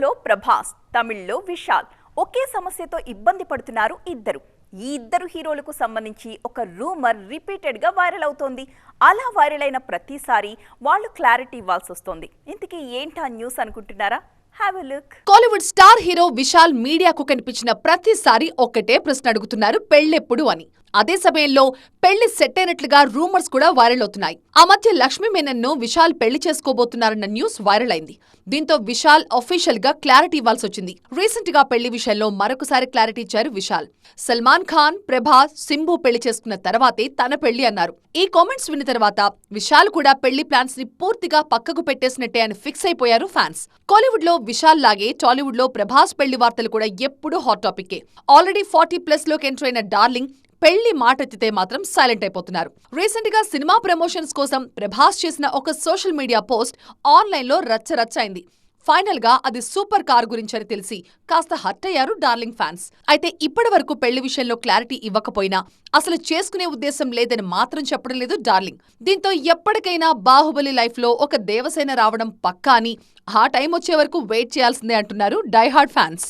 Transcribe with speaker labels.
Speaker 1: తెలుగులో ప్రభాస్ తమిళ్ళో విశాల్. ఒకే సమస్యతో ఇబ్బంది పడుతున్నారు ఇద్దరు. ఈ ఇద్దరు హీరోలకు సంబంధించి ఒక రూమర్ రిపీటెడ్గా వైరల్ అవుతోంది. అలా వైరల్ అయిన ప్రతిసారి వాళ్ళు క్లారిటీ ఇవ్వాల్సి వస్తోంది. ఇంతకీ ఏంటా న్యూస్ అనుకుంటున్నారా? Have a look
Speaker 2: Kollywood star hero Vishal మీడియాకు కనిపించిన ప్రతిసారి ఒక్కటే ప్రశ్న అడుగుతున్నారు పెళ్ళెప్పుడు అని. అదే సమయంలో పెళ్ళి సెట్ అయినట్లుగా రూమర్స్ కూడా వైరల్ అవుతున్నాయి. ఆ మధ్య లక్ష్మీ మేనన్ను విశాల్ పెళ్ళి చేసుకోబోతున్నారన్న న్యూస్ వైరల్ అయింది. దీంతో విశాల్ అఫీషియల్గా క్లారిటీ ఇవ్వాల్సి వచ్చింది రీసెంట్గా పెళ్ళి విషయంలో మరొకసారి క్లారిటీ ఇచ్చారు విశాల్. సల్మాన్ ఖాన్ ప్రభాస్ సింబు పెళ్ళి చేసుకున్న తర్వాతే తన పెళ్ళి అన్నారు. ఈ కామెంట్స్ విన్న తర్వాత విశాల్ కూడా పెళ్ళి ప్లాన్స్ని పూర్తిగా పక్కకు పెట్టేసినట్టే అని ఫిక్స్ అయిపోయారు ఫ్యాన్స్. కాలీవుడ్లో విశాల్ లాగే టాలీవుడ్లో ప్రభాస్ పెళ్ళి వార్తలు కూడా ఎప్పుడూ హాట్ టాపిక్. ఆల్రెడీ ఫార్టీ ప్లస్లోకి ఎంటర్ అయిన డార్లింగ్ పెళ్ళి మాటెత్తితే మాత్రం సైలెంట్ అయిపోతున్నారు. రీసెంట్గా సినిమా ప్రమోషన్స్ కోసం ప్రభాస్ చేసిన ఒక సోషల్ మీడియా పోస్ట్ ఆన్లైన్లో రచ్చ అయింది ఫైనల్గా అది సూపర్ కార్ గురించని తెలిసి కాస్త హర్ట్ అయ్యారు డార్లింగ్ ఫ్యాన్స్. అయితే ఇప్పటి వరకు పెళ్ళి విషయంలో క్లారిటీ ఇవ్వకపోయినా అసలు చేసుకునే ఉద్దేశం లేదని మాత్రం చెప్పడం లేదు డార్లింగ్. దీంతో ఎప్పటికైనా బాహుబలి లైఫ్లో ఒక దేవసేన రావడం పక్కా అని ఆ టైం వచ్చే వరకు వెయిట్ చేయాల్సిందే అంటున్నారు డైహార్డ్ ఫ్యాన్స్.